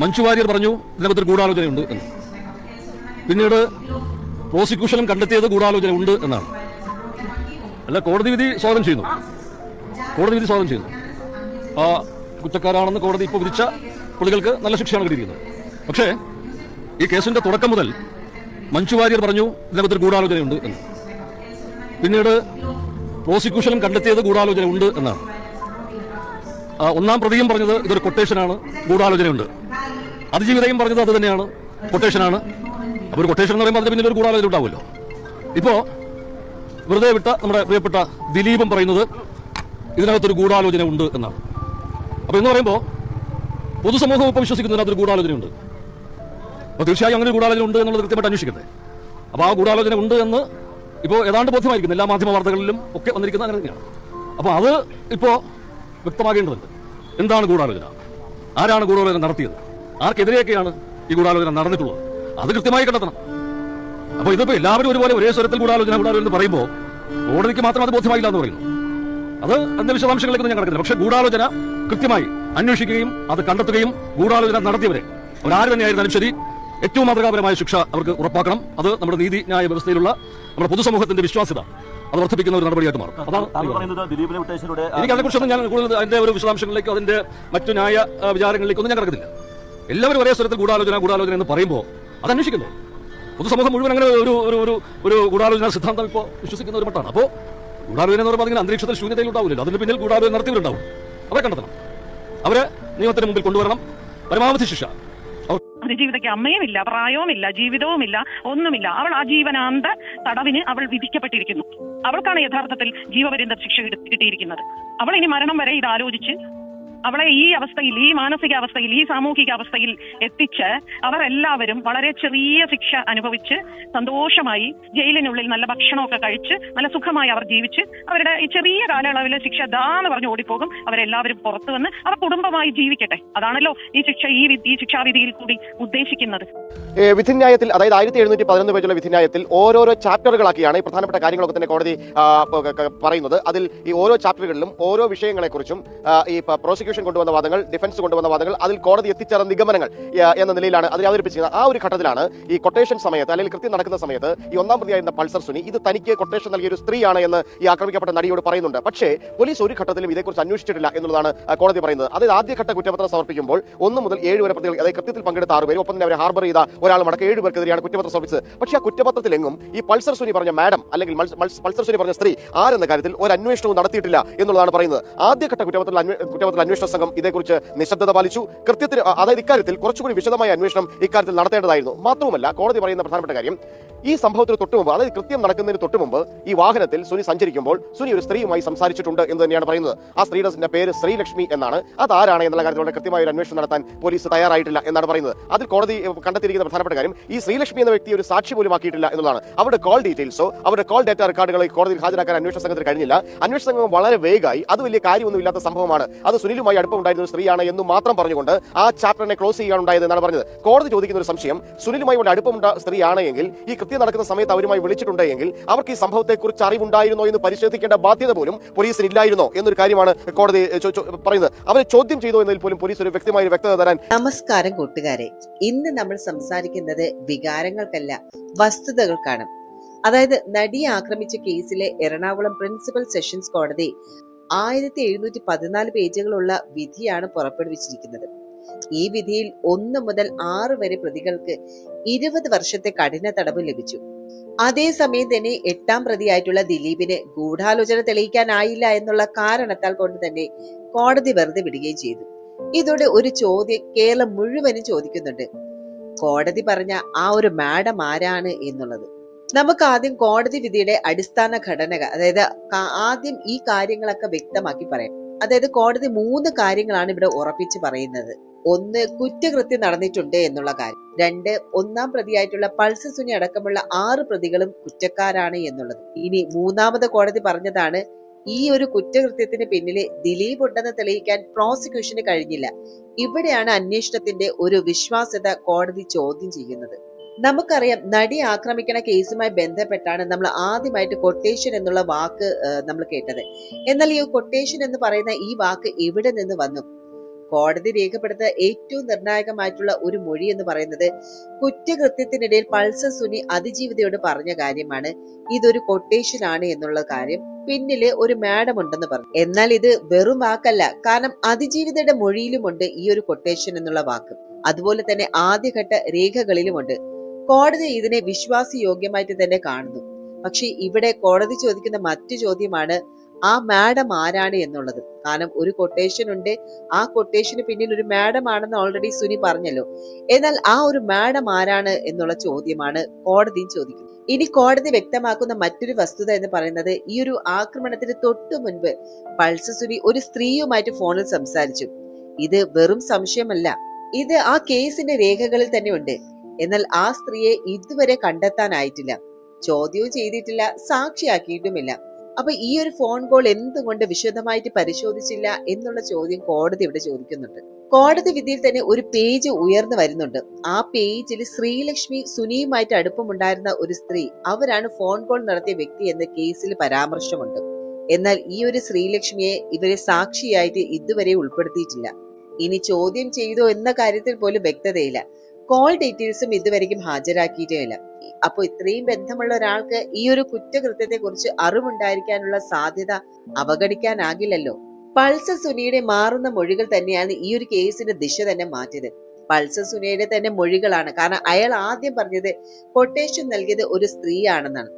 മഞ്ജു വാര്യർ പറഞ്ഞു ഇതിനകത്തൊരു ഗൂഢാലോചനയുണ്ട് എന്ന്. പിന്നീട് പ്രോസിക്യൂഷനും കണ്ടെത്തിയത് ഗൂഢാലോചന ഉണ്ട് എന്നാണ്. അല്ല കോടതി വിധി സ്വാഗതം ചെയ്യുന്നു. കോടതി വിധി സ്വാഗതം ചെയ്യുന്നു. ആ കുറ്റക്കാരാണെന്ന് കോടതി ഇപ്പോൾ വിധിച്ച പുള്ളികൾക്ക് നല്ല ശിക്ഷയാണ് കിട്ടിയിരിക്കുന്നത്. പക്ഷേ ഈ കേസിന്റെ തുടക്കം മുതൽ മഞ്ജു വാര്യർ പറഞ്ഞു ഇതിനകത്തൊരു ഗൂഢാലോചനയുണ്ട് എന്ന്. പിന്നീട് പ്രോസിക്യൂഷനും കണ്ടെത്തിയത് ഗൂഢാലോചന ഉണ്ട് എന്നാണ്. ഒന്നാം പ്രതിയും പറഞ്ഞത് ഇതൊരു കൊട്ടേഷനാണ് ഗൂഢാലോചനയുണ്ട്. അതിജീവിതയും പറഞ്ഞത് അത് തന്നെയാണ്. കൊട്ടേഷനാണ് അപ്പോൾ ഒരു കൊട്ടേഷൻ എന്ന് പറയുമ്പോൾ അതിന് പിന്നിൽ ഒരു ഗൂഢാലോചന ഉണ്ടാവുമല്ലോ. ഇപ്പോൾ വെറുതെ വിട്ട നമ്മുടെ പ്രിയപ്പെട്ട ദിലീപും പറയുന്നത് ഇതിനകത്തൊരു ഗൂഢാലോചന ഉണ്ട് എന്നാണ്. അപ്പോൾ എന്ന് പറയുമ്പോൾ പൊതുസമൂഹം ഇപ്പോൾ വിശ്വസിക്കുന്നതിനകത്തൊരു ഗൂഢാലോചനയുണ്ട്. അപ്പോൾ തീർച്ചയായും അങ്ങനെ ഒരു ഗൂഢാലോചന ഉണ്ട് എന്നുള്ളത് കൃത്യമായിട്ട് അന്വേഷിക്കട്ടെ. അപ്പോൾ ആ ഗൂഢാലോചന ഉണ്ട് എന്ന് ഇപ്പോൾ ഏതാണ്ട് ബോധ്യമായിരിക്കുന്നു. എല്ലാ മാധ്യമ വാർത്തകളിലും ഒക്കെ വന്നിരിക്കുന്ന അങ്ങനെ തന്നെയാണ്. അപ്പോൾ അത് ഇപ്പോൾ വ്യക്തമാകേണ്ടതുണ്ട്. എന്താണ് ഗൂഢാലോചന? ആരാണ് ഗൂഢാലോചന നടത്തിയത്? ആർക്കെതിരെയൊക്കെയാണ് ഈ ഗൂഢാലോചന നടന്നിട്ടുള്ളത്? അത് കൃത്യമായി കണ്ടെത്തണം. അപ്പോൾ ഇതിപ്പോ എല്ലാവരും ഒരുപോലെ ഒരേ സ്വരത്തിൽ ഗൂഢാലോചന ഗൂഢാലോചന എന്ന് പറയുമ്പോൾ കോടതിക്ക് മാത്രം അത് ബോധ്യമായില്ല എന്ന് പറയുന്നു. അത് അതിന്റെ വിശദാംശങ്ങളിലേക്ക് ഞാൻ കിടക്കുന്നില്ല പക്ഷേ ഗൂഢാലോചന കൃത്യമായി അന്വേഷിക്കുകയും അത് കണ്ടെത്തുകയും ഗൂഢാലോചന നടത്തിയവരെ അവരാര് തന്നെയായിരുന്നാലും ശരി ഏറ്റവും മാതൃകാപരമായ ശിക്ഷ അവർക്ക് ഉറപ്പാക്കണം. അത് നമ്മുടെ നീതി ന്യായ വ്യവസ്ഥയിലുള്ള നമ്മുടെ പൊതുസമൂഹത്തിന്റെ വിശ്വാസ്യത. അത് വർദ്ധിപ്പിക്കുന്ന ഒരു നടപടിയായിട്ട് മാറും. എനിക്ക് അതിനെക്കുറിച്ചൊന്നും ഞാൻ കൂടുതൽ അതിന്റെ ഒരു വിശദാംശങ്ങളിലേക്കോ അതിന്റെ മറ്റു ന്യായ വിചാരങ്ങളിലേക്കോ വിചാരങ്ങളിലേക്കൊന്നും ഞാൻ കിടക്കുന്നില്ല എല്ലാവരും ഒരേ സ്വരത്തിൽ ഗൂഢാലോചന ഗൂഢാലോചന എന്ന് പറയുമ്പോൾ അത് അന്വേഷിക്കുന്നു പൊതുസമൂഹം മുഴുവൻ അങ്ങനെ ഒരു ഒരു ഒരു ഒരു ഗൂഢാലോചന സിദ്ധാന്തം ഇപ്പോൾ വിശ്വസിക്കുന്ന ഒരു മട്ടാണ്. അപ്പോൾ ഗൂഢാലോചന എന്ന് പറയുമ്പോൾ അതിങ്ങനെ അന്തരീക്ഷത്തിൽ ശൂന്യതയിൽ ഉണ്ടാവില്ല അതിന് പിന്നിൽ ഗൂഢാലോചന നടത്തിയവരുണ്ടാവും. അവരെ കണ്ടെത്തണം. അവരെ നിയമത്തിന് മുമ്പിൽ കൊണ്ടുവരണം. പരമാവധി ശിക്ഷ. അവർ അതിജീവിതയ്ക്ക് അമ്മയുമില്ല പ്രായവുമില്ല ജീവിതവുമില്ല ഒന്നുമില്ല. അവൾ ആജീവനാന്ത തടവിന് അവൾ വിധിക്കപ്പെട്ടിരിക്കുന്നു. അവൾക്കാണ് യഥാർത്ഥത്തിൽ ജീവപര്യന്ത ശിക്ഷ കിട്ടി- കിട്ടിയിരിക്കുന്നത്. അവൾ ഇനി മരണം വരെ ഇത് ആലോചിച്ച് അവളെ ഈ അവസ്ഥയിൽ ഈ മാനസിക അവസ്ഥയിൽ ഈ സാമൂഹിക അവസ്ഥയിൽ എത്തിച്ച് അവർ എല്ലാവരും വളരെ ചെറിയ ശിക്ഷ അനുഭവിച്ച് സന്തോഷമായി ജയിലിനുള്ളിൽ നല്ല ഭക്ഷണമൊക്കെ കഴിച്ച് നല്ല സുഖമായി അവർ ജീവിച്ച് അവരുടെ ഈ ചെറിയ കാലയളവിലെ ശിക്ഷ ദാന്ന് പറഞ്ഞ് ഓടിപ്പോകും. അവരെല്ലാവരും പുറത്തു വന്ന് അവർ കുടുംബമായി ജീവിക്കട്ടെ. അതാണല്ലോ ഈ ശിക്ഷ ഈ ഈ ശിക്ഷാവിധിയിൽ കൂടി ഉദ്ദേശിക്കുന്നത്. വിധിന്യായത്തിൽ അതായത് ആയിരത്തി എഴുന്നൂറ്റി പതിനൊന്ന് പേജുള്ള വിധിന്യായത്തിൽ ഓരോരോ ചാപ്റ്ററുകളാക്കിയാണ് ഈ പ്രധാനപ്പെട്ട കാര്യങ്ങളൊക്കെ തന്നെ കോടതി പറയുന്നത്. അതിൽ ഈ ഓരോ ചാപ്റ്ററുകളിലും ഓരോ വിഷയങ്ങളെക്കുറിച്ചും ഈ പ- പ്രോസിക്യൂഷൻ കൊണ്ടുവന്ന വാദങ്ങൾ ഡിഫൻസ് കൊണ്ടുവന്ന വാദങ്ങൾ അതിൽ കോടതി എത്തിച്ചേർന്ന നിഗമനങ്ങൾ എന്ന നിലയിലാണ് അതിൽ അവതരിപ്പിച്ചിരുന്നത് ആ ഒരു ഘട്ടത്തിലാണ് ഈ കൊട്ടേഷൻ സമയത്ത് അല്ലെങ്കിൽ കൃത്യം നടക്കുന്ന സമയത്ത് ഈ ഒന്നാം പ്രതിയായിരുന്ന പൾസർ സുനി ഇത് തനിക്ക് കൊട്ടേഷൻ നൽകിയ ഒരു സ്ത്രീയാണ് എന്ന് ഈ ആക്രമിക്കപ്പെട്ട നടിയോട് പറയുന്നുണ്ട്. പക്ഷേ പോലീസ് ഒരു ഘട്ടത്തിലും ഇതേക്കുറിച്ച് അന്വേഷിച്ചിട്ടില്ല എന്നുള്ളതാണ് കോടതി പറയുന്നത്. അതായത് ആദ്യഘട്ട കുറ്റപത്രം സമർപ്പിക്കുമ്പോൾ ഒന്ന് മുതൽ ഏഴ് വരെ പ്രതികൾ അതായത് കൃത്യത്തിൽ പങ്കെടുത്ത ആറ് പേര് ഒപ്പം തന്നെ അവരെ ഹാർബർ ചെയ്ത ഒരാൾ മടക്ക ഏഴ് പേർക്കെതിരെയാണ് കുറ്റപത്രം സമർപ്പിച്ചത്. പക്ഷേ ആ കുറ്റപത്രത്തിലെങ്ങും ഈ പൾസർ സുനി പറഞ്ഞ മാഡം അല്ലെങ്കിൽ പൾസർ സുനി പറഞ്ഞ സ്ത്രീ ആരെന്ന കാര്യത്തിൽ ഒരു അന്വേഷണവും നടത്തിയിട്ടില്ല എന്നുള്ളതാണ് പറയുന്നത്. ആദ്യഘട്ട കുറ്റപത്രത്തിൽ കുറ്റപത്രത്തിൽ അന്വേഷണ സംഘം ഇതേക്കുറിച്ച് നിശബ്ദത പാലിച്ചു. കൃത്യത്തിന് അതായത് ഇക്കാര്യത്തിൽ കുറച്ചുകൂടി വിശദമായ അന്വേഷണം ഇക്കാര്യത്തിൽ നടത്തേണ്ടതായിരുന്നു. മാത്രവുമല്ല കോടതി പറയുന്ന പ്രധാനപ്പെട്ട കാര്യം ഈ സംഭവത്തിന് തൊട്ട് മുമ്പ് അതായത് കൃത്യം നടക്കുന്നതിന് തൊട്ട് മുമ്പ് ഈ വാഹനത്തിൽ സുനി സഞ്ചരിക്കുമ്പോൾ സുനി ഒരു സ്ത്രീയുമായി സംസാരിച്ചിട്ടുണ്ട് എന്ന് തന്നെയാണ് പറയുന്നത്. ആ സ്ത്രീയുടെ പേര് ശ്രീലക്ഷ്മി എന്നാണ്. അത് ആരാണ് എന്നുള്ള കാര്യത്തിൽ കൃത്യമായ ഒരു അന്വേഷണം നടത്താൻ പോലീസ് തയ്യാറായിട്ടില്ല എന്നാണ് പറയുന്നത്. അതിൽ കോടതി കണ്ടെത്തിയിരിക്കുന്ന പ്രധാനപ്പെട്ട കാര്യം ഈ ശ്രീലക്ഷ്മി എന്ന വ്യക്തി ഒരു സാക്ഷി പോലും ആക്കിയിട്ടില്ല എന്നുള്ളതാണ്. അവരുടെ കോൾ ഡീറ്റെയിൽസോ അവരുടെ കോൾ ഡേറ്റ റെക്കോർഡുകൾ കോടതിയിൽ ഹാജരാക്കാൻ അന്വേഷണ സംഘത്തിന് കഴിഞ്ഞില്ല. അന്വേഷണ സംഘം വളരെ വേഗമായി അത് വലിയ കാര്യമൊന്നും ഇല്ലാത്ത സംഭവമാണ്. അത് സുനിലുമായി അടുപ്പമുണ്ടായിരുന്ന സ്ത്രീയാണ് എന്ന് മാത്രം പറഞ്ഞുകൊണ്ട് ആ ചാപ്റ്ററിനെ ക്ലോസ് ചെയ്യാനുണ്ടായത് എന്നാണ് പറഞ്ഞത്. കോടതി ചോദിക്കുന്ന ഒരു സംശയം സുനിലുമായി വളരെ അടുപ്പമുണ്ട സ്ത്രീയാണ് എങ്കിൽ ഈ കൃത്യം നടക്കുന്ന സമയത്ത് അവരുമായി വിളിച്ചിട്ടുണ്ടെങ്കിൽ അവർക്ക് ഈ സംഭവത്തെക്കുറിച്ച് അറിവുണ്ടായിരുന്നോ എന്ന് പരിശോധിക്കേണ്ട ബാധ്യത പോലും പോലീസിന് ഇല്ലായിരുന്നോ എന്നൊരു കാര്യമാണ് കോടതി പറയുന്നത്. അവരെ ചോദ്യം ചെയ്തോ എന്നതിൽ പോലും പോലീസ് ഒരു വ്യക്തമായ വ്യക്തത തരാൻ നമസ്കാരം കൂട്ടുകാരെ. ഇന്ന് നമ്മൾ സംസാരിക്കുന്നത് വികാരങ്ങൾക്കല്ല വസ്തുതകൾക്കാണ്. അതായത് നടിയെ ആക്രമിച്ച കേസിലെ എറണാകുളം പ്രിൻസിപ്പൽ സെഷൻസ് കോടതി ആയിരത്തി എഴുന്നൂറ്റി പതിനാല് പേജുകളുള്ള വിധിയാണ് പുറപ്പെടുവിച്ചിരിക്കുന്നത്. ഈ വിധിയിൽ ഒന്ന് മുതൽ ആറ് വരെ പ്രതികൾക്ക് ഇരുപത് വർഷത്തെ കഠിന തടവ് ലഭിച്ചു. അതേസമയം തന്നെ എട്ടാം പ്രതിയായിട്ടുള്ള ദിലീപിന് ഗൂഢാലോചന തെളിയിക്കാനായില്ല എന്നുള്ള കാരണത്താൽ കൊണ്ട് തന്നെ കോടതി വെറുതെ വിടുകയും ചെയ്തു. ഇതോടെ ഒരു ചോദ്യം കേരളം മുഴുവനും ചോദിക്കുന്നുണ്ട്. കോടതി പറഞ്ഞ ആ ഒരു മാഡം ആരാണ് എന്നുള്ളത്. നമുക്ക് ആദ്യം കോടതി വിധിയുടെ അടിസ്ഥാന ഘടന അതായത് ആദ്യം ഈ കാര്യങ്ങളൊക്കെ വ്യക്തമാക്കി പറയാം. അതായത് കോടതി മൂന്ന് കാര്യങ്ങളാണ് ഇവിടെ ഉറപ്പിച്ച് പറയുന്നത്. ഒന്ന് കുറ്റകൃത്യം നടന്നിട്ടുണ്ട് എന്നുള്ള കാര്യം. രണ്ട് ഒന്നാം പ്രതിയായിട്ടുള്ള പൾസ് സുനി അടക്കമുള്ള ആറ് പ്രതികളും കുറ്റക്കാരാണ് എന്നുള്ളത്. ഇനി മൂന്നാമത് കോടതി പറഞ്ഞതാണ് ഈ ഒരു കുറ്റകൃത്യത്തിന് പിന്നിലെ ദിലീപ് ഉണ്ടെന്ന് തെളിയിക്കാൻ പ്രോസിക്യൂഷന് കഴിഞ്ഞില്ല. ഇവിടെയാണ് അന്വേഷണത്തിന്റെ ഒരു വിശ്വാസ്യത കോടതി ചോദ്യം ചെയ്യുന്നത്. നമുക്കറിയാം നടി ആക്രമിക്കണ കേസുമായി ബന്ധപ്പെട്ടാണ് നമ്മൾ ആദ്യമായിട്ട് കൊട്ടേഷൻ എന്നുള്ള വാക്ക് നമ്മൾ കേട്ടത്. എന്നാൽ ഈ കൊട്ടേഷൻ എന്ന് പറയുന്ന ഈ വാക്ക് എവിടെ നിന്ന് വന്നു? കോടതി രേഖപ്പെടുത്ത ഏറ്റവും നിർണായകമായിട്ടുള്ള ഒരു മൊഴി എന്ന് പറയുന്നത് കുറ്റകൃത്യത്തിനിടയിൽ പൾസർ സുനി അതിജീവിതയോട് പറഞ്ഞ കാര്യമാണ്. ഇതൊരു കൊട്ടേഷൻ ആണ് എന്നുള്ള കാര്യം. പിന്നിൽ ഒരു മാഡം ഉണ്ടെന്ന് പറഞ്ഞു. എന്നാൽ ഇത് വെറും വാക്കല്ല. കാരണം അതിജീവിതയുടെ മൊഴിയിലുമുണ്ട് ഈ ഒരു കൊട്ടേഷൻ എന്നുള്ള വാക്ക്. അതുപോലെ തന്നെ ആദ്യഘട്ട രേഖകളിലുമുണ്ട്. കോടതി ഇതിനെ വിശ്വാസയോഗ്യമായിട്ട് തന്നെ കാണുന്നു. പക്ഷെ ഇവിടെ കോടതി ചോദിക്കുന്ന മറ്റു ചോദ്യമാണ് ആ മാഡം ആരാണ് എന്നുള്ളത്. കാരണം ഒരു കൊട്ടേഷൻ ഉണ്ട്. ആ കൊട്ടേഷന് പിന്നിൽ ഒരു മാഡം ആണെന്ന് ഓൾറെഡി സുനി പറഞ്ഞല്ലോ. എന്നാൽ ആ ഒരു മാഡം ആരാണ് എന്നുള്ള ചോദ്യമാണ് കോടതിയും ചോദിക്കുന്നത്. ഇനി കോടതി വ്യക്തമാക്കുന്ന മറ്റൊരു വസ്തുത എന്ന് പറയുന്നത് ഈ ഒരു ആക്രമണത്തിന് തൊട്ടു മുൻപ് പൾസ സുനി ഒരു സ്ത്രീയുമായിട്ട് ഫോണിൽ സംസാരിച്ചു. ഇത് വെറും സംശയമല്ല. ഇത് ആ കേസിന്റെ രേഖകളിൽ തന്നെ ഉണ്ട്. എന്നാൽ ആ സ്ത്രീയെ ഇതുവരെ കണ്ടെത്താനായിട്ടില്ല. ചോദ്യവും ചെയ്തിട്ടില്ല സാക്ഷിയാക്കിയിട്ടുമില്ല. അപ്പൊ ഈ ഒരു ഫോൺ കോൾ എന്തുകൊണ്ട് വിശദമായിട്ട് പരിശോധിച്ചില്ല എന്നുള്ള ചോദ്യം കോടതി ഇവിടെ ചോദിക്കുന്നുണ്ട്. കോടതി വിധിയിൽ തന്നെ ഒരു പേജ് ഉയർന്നു വരുന്നുണ്ട്. ആ പേജിൽ ശ്രീലക്ഷ്മി സുനിയുമായിട്ട് അടുപ്പമുണ്ടായിരുന്ന ഒരു സ്ത്രീ അവരാണ് ഫോൺ കോൾ നടത്തിയ വ്യക്തി എന്ന കേസിൽ പരാമർശമുണ്ട്. എന്നാൽ ഈ ഒരു ശ്രീലക്ഷ്മിയെ ഇവരെ സാക്ഷിയായിട്ട് ഇതുവരെ ഉൾപ്പെടുത്തിയിട്ടില്ല. ഇനി ചോദ്യം ചെയ്തോ എന്ന കാര്യത്തിൽ പോലും വ്യക്തതയില്ല. കോൾ ഡീറ്റെയിൽസും ഇതുവരെയും ഹാജരാക്കിയിട്ടേയില്ല. അപ്പൊ ഇത്രയും ബന്ധമുള്ള ഒരാൾക്ക് ഈ ഒരു കുറ്റകൃത്യത്തെ കുറിച്ച് അറിവുണ്ടായിരിക്കാനുള്ള സാധ്യത അവഗണിക്കാനാകില്ലല്ലോ. പൾസ സുനിയുടെ മാറുന്ന മൊഴികൾ തന്നെയാണ് ഈ ഒരു കേസിന്റെ ദിശ തന്നെ മാറ്റിയത്. പൾസ സുനിയുടെ തന്നെ മൊഴികളാണ്. കാരണം അയാൾ ആദ്യം പറഞ്ഞത് കൊട്ടേഷൻ നൽകിയത് ഒരു സ്ത്രീയാണെന്നാണ്.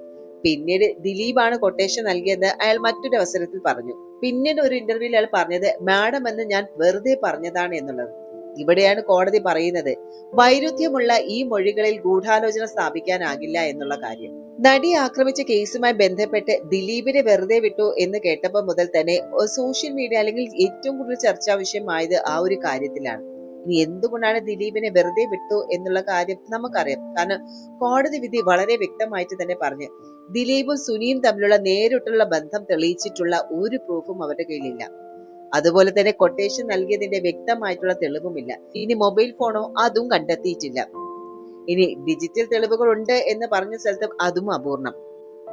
പിന്നീട് ദിലീപാണ് കൊട്ടേഷൻ നൽകിയത് അയാൾ മറ്റൊരു അവസരത്തിൽ പറഞ്ഞു. പിന്നീട് ഒരു ഇന്റർവ്യൂവിൽ അയാൾ പറഞ്ഞത് മാഡം എന്ന് ഞാൻ വെറുതെ പറഞ്ഞതാണ് എന്നുള്ളത്. ഇവിടെയാണ് കോടതി പറയുന്നത്. വൈരുദ്ധ്യമുള്ള ഈ മൊഴികളിൽ ഗൂഢാലോചന സ്ഥാപിക്കാനാകില്ല എന്നുള്ള കാര്യം. നടി ആക്രമിച്ച കേസുമായി ബന്ധപ്പെട്ട് ദിലീപിനെ വെറുതെ വിട്ടു എന്ന് കേട്ടപ്പോൾ മുതൽ തന്നെ സോഷ്യൽ മീഡിയ അല്ലെങ്കിൽ ഏറ്റവും കൂടുതൽ ചർച്ചാ വിഷയമായത് ആ ഒരു കാര്യത്തിലാണ്. ഇനി എന്തുകൊണ്ടാണ് ദിലീപിനെ വെറുതെ വിട്ടു എന്നുള്ള കാര്യം നമുക്കറിയാം. കാരണം കോടതി വിധി വളരെ വ്യക്തമായിട്ട് തന്നെ പറഞ്ഞു. ദിലീപും സുനിയും തമ്മിലുള്ള നേരിട്ടുള്ള ബന്ധം തെളിയിച്ചിട്ടുള്ള ഒരു പ്രൂഫും അവരുടെ കയ്യിലില്ല. അതുപോലെ തന്നെ കൊട്ടേഷൻ നൽകിയതിന്റെ വ്യക്തമായിട്ടുള്ള തെളിവുമില്ല. ഇനി മൊബൈൽ ഫോണോ അതും കണ്ടെത്തിയിട്ടില്ല. ഇനി ഡിജിറ്റൽ തെളിവുകൾ ഉണ്ട് എന്ന് പറഞ്ഞ സ്ഥലത്ത് അതും അപൂർണം.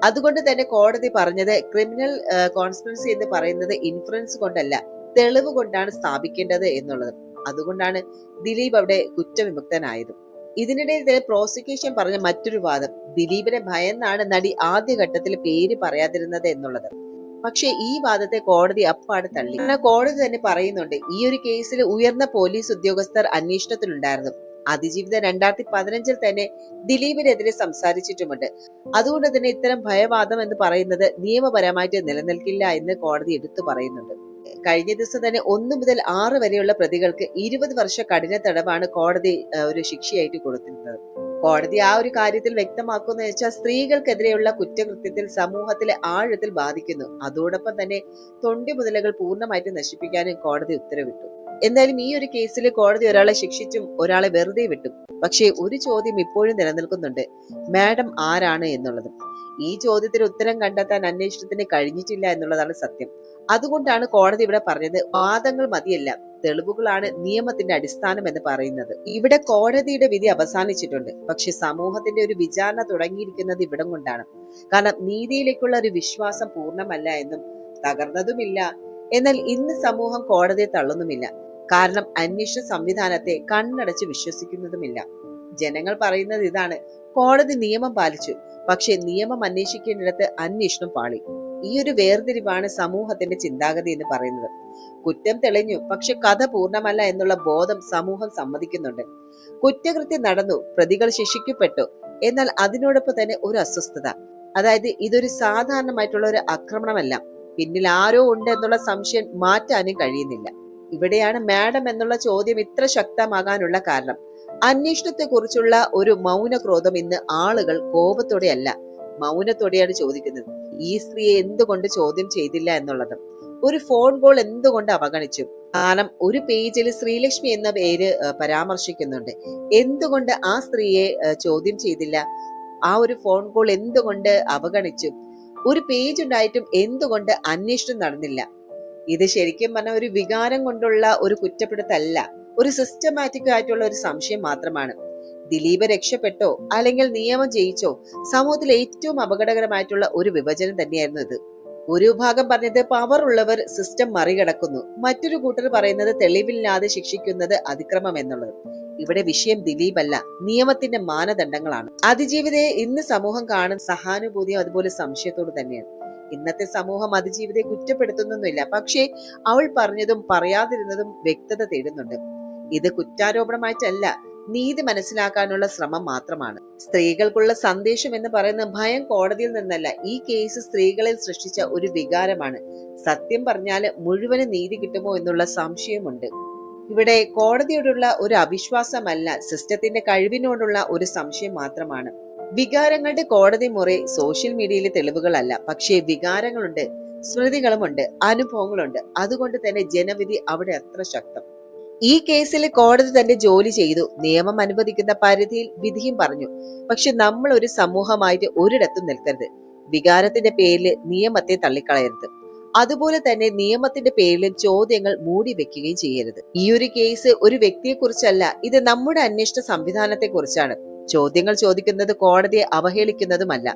അതുകൊണ്ട് തന്നെ കോടതി പറഞ്ഞത് ക്രിമിനൽ കോൺസ്പിറൻസി എന്ന് പറയുന്നത് ഇൻഫ്ലുവൻസ് കൊണ്ടല്ല തെളിവ് കൊണ്ടാണ് സ്ഥാപിക്കേണ്ടത് എന്നുള്ളത്. അതുകൊണ്ടാണ് ദിലീപ് അവിടെ കുറ്റവിമുക്തനായത്. ഇതിനിടയിൽ തന്നെ പ്രോസിക്യൂഷൻ പറഞ്ഞ മറ്റൊരു വാദം ദിലീപിനെ ഭയന്നാണ് നടി ആദ്യഘട്ടത്തിൽ പേര് പറയാതിരുന്നത് എന്നുള്ളത്. പക്ഷേ ഈ വാദത്തെ കോടതി അപ്പാട് തള്ളി. എന്നാൽ കോടതി തന്നെ പറയുന്നുണ്ട് ഈ ഒരു കേസിൽ ഉയർന്ന പോലീസ് ഉദ്യോഗസ്ഥർ അന്വേഷണത്തിലുണ്ടായിരുന്നു. അതിജീവിത രണ്ടായിരത്തി പതിനഞ്ചിൽ തന്നെ ദിലീപിനെതിരെ സംസാരിച്ചിട്ടുമുണ്ട്. അതുകൊണ്ട് തന്നെ ഇത്തരം ഭയവാദം എന്ന് പറയുന്നത് നിയമപരമായിട്ട് നിലനിൽക്കില്ല എന്ന് കോടതി എടുത്തു പറയുന്നുണ്ട്. കഴിഞ്ഞ ദിവസം തന്നെ ഒന്ന് മുതൽ ആറ് വരെയുള്ള പ്രതികൾക്ക് ഇരുപത് വർഷ കഠിന തടവാണ് കോടതി ഒരു ശിക്ഷയായിട്ട് കൊടുത്തിരുന്നത്. കോടതി ആ ഒരു കാര്യത്തിൽ വ്യക്തമാക്കുന്ന വെച്ചാൽ സ്ത്രീകൾക്കെതിരെയുള്ള കുറ്റകൃത്യത്തിൽ സമൂഹത്തിലെ ആഴത്തിൽ ബാധിക്കുന്നു. അതോടൊപ്പം തന്നെ തൊണ്ടി മുതലകൾ പൂർണമായിട്ട് നശിപ്പിക്കാനും കോടതി ഉത്തരവിട്ടു. എന്തായാലും ഈ ഒരു കേസിൽ കോടതി ഒരാളെ ശിക്ഷിച്ചും ഒരാളെ വെറുതെ വിട്ടു. പക്ഷേ ഒരു ചോദ്യം ഇപ്പോഴും നിലനിൽക്കുന്നുണ്ട്. മാഡം ആരാണ് എന്നുള്ളത്. ഈ ചോദ്യത്തിന് ഉത്തരം കണ്ടെത്താൻ അന്വേഷണത്തിന് കഴിഞ്ഞിട്ടില്ല എന്നുള്ളതാണ് സത്യം. അതുകൊണ്ടാണ് കോടതി ഇവിടെ പറഞ്ഞത് വാദങ്ങൾ മതിയല്ല തെളിവുകളാണ് നിയമത്തിന്റെ അടിസ്ഥാനം എന്ന് പറയുന്നത്. ഇവിടെ കോടതിയുടെ വിധി അവസാനിച്ചിട്ടുണ്ട്. പക്ഷെ സമൂഹത്തിന്റെ ഒരു വിചാരണ തുടങ്ങിയിരിക്കുന്നത് ഇവിടം കൊണ്ടാണ്. കാരണം നീതിയിലേക്കുള്ള ഒരു വിശ്വാസം പൂർണമല്ല എന്നും തകർന്നതുമില്ല. എന്നാൽ ഇന്ന് സമൂഹം കോടതിയെ തള്ളുന്നുമില്ല. കാരണം അന്വേഷണ സംവിധാനത്തെ കണ്ണടച്ച് വിശ്വസിക്കുന്നതുമില്ല. ജനങ്ങൾ പറയുന്നത് ഇതാണ് കോടതി നിയമം പാലിച്ചു പക്ഷെ നിയമം അന്വേഷിക്കേണ്ടിടത്ത് അന്വേഷണം പാളി. ഈ ഒരു വേർതിരിവാണ് സമൂഹത്തിന്റെ ചിന്താഗതി എന്ന് പറയുന്നത്. കുറ്റം തെളിഞ്ഞു പക്ഷെ കഥ പൂർണമല്ല എന്നുള്ള ബോധം സമൂഹം സമ്മതിക്കുന്നുണ്ട്. കുറ്റകൃത്യം നടന്നു പ്രതികൾ ശിക്ഷിക്കപ്പെട്ടു എന്നാൽ അതിനോടൊപ്പം തന്നെ ഒരു അസ്വസ്ഥത. അതായത് ഇതൊരു സാധാരണമായിട്ടുള്ള ഒരു ആക്രമണമല്ല. പിന്നിൽ ആരോ ഉണ്ട് എന്നുള്ള സംശയം മാറ്റാനും കഴിയുന്നില്ല. ഇവിടെയാണ് മാഡം എന്നുള്ള ചോദ്യം ഇത്ര ശക്തമാകാനുള്ള കാരണം. അന്വേഷണത്തെ കുറിച്ചുള്ള ഒരു മൗനക്രോധം ഇന്ന് ആളുകൾ കോപത്തോടെയല്ല മൗനത്തോടെയാണ് ചോദിക്കുന്നത്. ഈ സ്ത്രീയെ എന്തുകൊണ്ട് ചോദ്യം ചെയ്തില്ല എന്നുള്ളത്. ഒരു ഫോൺ കോൾ എന്തുകൊണ്ട് അവഗണിച്ചു? കാരണം ഒരു പേജിൽ ശ്രീലക്ഷ്മി എന്ന പേര് പരാമർശിക്കുന്നുണ്ട്. എന്തുകൊണ്ട് ആ സ്ത്രീയെ ചോദ്യം ചെയ്തില്ല? ആ ഒരു ഫോൺ കോൾ എന്തുകൊണ്ട് അവഗണിച്ചു? ഒരു പേജ് ഉണ്ടായിട്ടും എന്തുകൊണ്ട് അന്വേഷണം നടന്നില്ല? ഇത് ശരിക്കും പറഞ്ഞ ഒരു വികാരം കൊണ്ടുള്ള ഒരു കുറ്റപ്പെടുത്തല്ല. ഒരു സിസ്റ്റമാറ്റിക് ആയിട്ടുള്ള ഒരു സംശയം മാത്രമാണ്. ദിലീപ് രക്ഷപ്പെട്ടോ അല്ലെങ്കിൽ നിയമം ജയിച്ചോ സമൂഹത്തിൽ ഏറ്റവും അപകടകരമായിട്ടുള്ള ഒരു വിഭജനം തന്നെയായിരുന്നു ഇത്. ഒരു വിഭാഗം പറഞ്ഞത് പവർ ഉള്ളവർ സിസ്റ്റം മറികടക്കുന്നു. മറ്റൊരു കൂട്ടർ പറയുന്നത് തെളിവില്ലാതെ ശിക്ഷിക്കുന്നത് അതിക്രമം എന്നുള്ളത്. ഇവിടെ വിഷയം ദിലീപ് അല്ല നിയമത്തിന്റെ മാനദണ്ഡങ്ങളാണ്. അതിജീവിതയെ ഇന്ന് സമൂഹം കാണും സഹാനുഭൂതിയും അതുപോലെ സംശയത്തോട് തന്നെയാണ്. ഇന്നത്തെ സമൂഹം അതിജീവിതയെ കുറ്റപ്പെടുത്തുന്നൊന്നുമില്ല. പക്ഷേ അവൾ പറഞ്ഞതും പറയാതിരുന്നതും വ്യക്തത തേടുന്നുണ്ട്. ഇത് കുറ്റാരോപണമായിട്ടല്ല നീതി മനസ്സിലാക്കാനുള്ള ശ്രമം മാത്രമാണ്. സ്ത്രീകൾക്കുള്ള സന്ദേശം എന്ന് പറയുന്ന ഭയം കോടതിയിൽ നിന്നല്ല. ഈ കേസ് സ്ത്രീകളിൽ സൃഷ്ടിച്ച ഒരു വികാരമാണ്. സത്യം പറഞ്ഞാൽ മുഴുവൻ നീതി കിട്ടുമോ എന്നുള്ള സംശയമുണ്ട്. ഇവിടെ കോടതിയോടുള്ള ഒരു അവിശ്വാസമല്ല സിസ്റ്റത്തിന്റെ കഴിവിനോടുള്ള ഒരു സംശയം മാത്രമാണ്. വികാരങ്ങളുടെ കോടതി മുറി സോഷ്യൽ മീഡിയയിലെ തെളിവുകളല്ല. പക്ഷേ വികാരങ്ങളുണ്ട് സ്മൃതികളുമുണ്ട് അനുഭവങ്ങളുണ്ട്. അതുകൊണ്ട് തന്നെ ജനവിധി അവിടെ അത്ര ശക്തം. ഈ കേസിൽ കോടതി തന്റെ ജോലി ചെയ്തു. നിയമം അനുവദിക്കുന്ന പരിധിയിൽ വിധിയും പറഞ്ഞു. പക്ഷെ നമ്മൾ ഒരു സമൂഹമായിട്ട് ഒരിടത്തും നിൽക്കരുത്. വികാരത്തിന്റെ പേരിൽ നിയമത്തെ തള്ളിക്കളയരുത്. അതുപോലെ തന്നെ നിയമത്തിന്റെ പേരിലും ചോദ്യങ്ങൾ മൂടി വെക്കുകയും ചെയ്യരുത്. ഈ ഒരു കേസ് ഒരു വ്യക്തിയെക്കുറിച്ചല്ല ഇത് നമ്മുടെ അന്വേഷണ സംവിധാനത്തെ കുറിച്ചാണ് ചോദ്യങ്ങൾ ചോദിക്കുന്നത് കോടതിയെ അവഹേളിക്കുന്നതുമല്ല.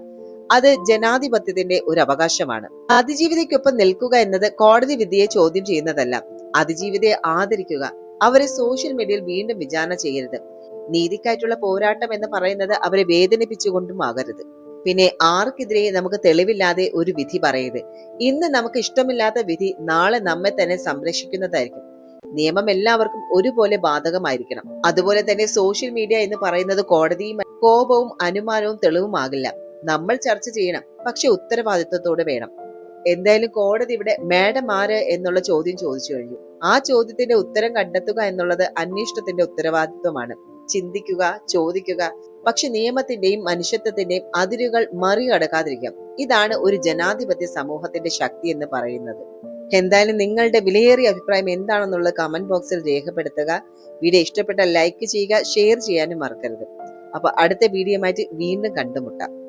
അത് ജനാധിപത്യത്തിന്റെ ഒരു അവകാശമാണ്. അതിജീവിതയ്ക്കൊപ്പം നിൽക്കുക എന്നത് കോടതി വിധിയെ ചോദ്യം ചെയ്യുന്നതല്ല. അതിജീവിതയെ ആദരിക്കുക അവരെ സോഷ്യൽ മീഡിയയിൽ വീണ്ടും വിചാരണ ചെയ്യരുത്. നീതിക്കായിട്ടുള്ള പോരാട്ടം എന്ന് പറയുന്നത് അവരെ വേദനിപ്പിച്ചുകൊണ്ടും ആകരുത്. പിന്നെ ആർക്കെതിരെ നമുക്ക് തെളിവില്ലാതെ ഒരു വിധി പറയരുത്. ഇന്ന് നമുക്ക് ഇഷ്ടമില്ലാത്ത വിധി നാളെ നമ്മെ തന്നെ സംരക്ഷിക്കുന്നതായിരിക്കും. നിയമം എല്ലാവർക്കും ഒരുപോലെ ബാധകമായിരിക്കണം. അതുപോലെ തന്നെ സോഷ്യൽ മീഡിയ എന്ന് പറയുന്നത് കോടതിയും കോപവും അനുമാനവും തെളിവുമാകില്ല നമ്മൾ ചർച്ച ചെയ്യണം. പക്ഷെ ഉത്തരവാദിത്വത്തോടെ വേണം. എന്തായാലും കോടതി ഇവിടെ മാഡം ആര് എന്നുള്ള ചോദ്യം ചോദിച്ചു കഴിഞ്ഞു. ആ ചോദ്യത്തിന്റെ ഉത്തരം കണ്ടെത്തുക എന്നുള്ളത് അന്വേഷണത്തിന്റെ ഉത്തരവാദിത്വമാണ്. ചിന്തിക്കുക ചോദിക്കുക പക്ഷെ നിയമത്തിന്റെയും മനുഷ്യത്വത്തിന്റെയും അതിരുകൾ മറികടക്കാതിരിക്കാം. ഇതാണ് ഒരു ജനാധിപത്യ സമൂഹത്തിന്റെ ശക്തി എന്ന് പറയുന്നത്. എന്തായാലും നിങ്ങളുടെ വിലയേറിയ അഭിപ്രായം എന്താണെന്നുള്ളത് കമന്റ് ബോക്സിൽ രേഖപ്പെടുത്തുക. വീഡിയോ ഇഷ്ടപ്പെട്ടാൽ ലൈക്ക് ചെയ്യുക ഷെയർ ചെയ്യാനും മറക്കരുത്. അപ്പൊ അടുത്ത വീഡിയോ വീണ്ടും കണ്ടുമുട്ടാം.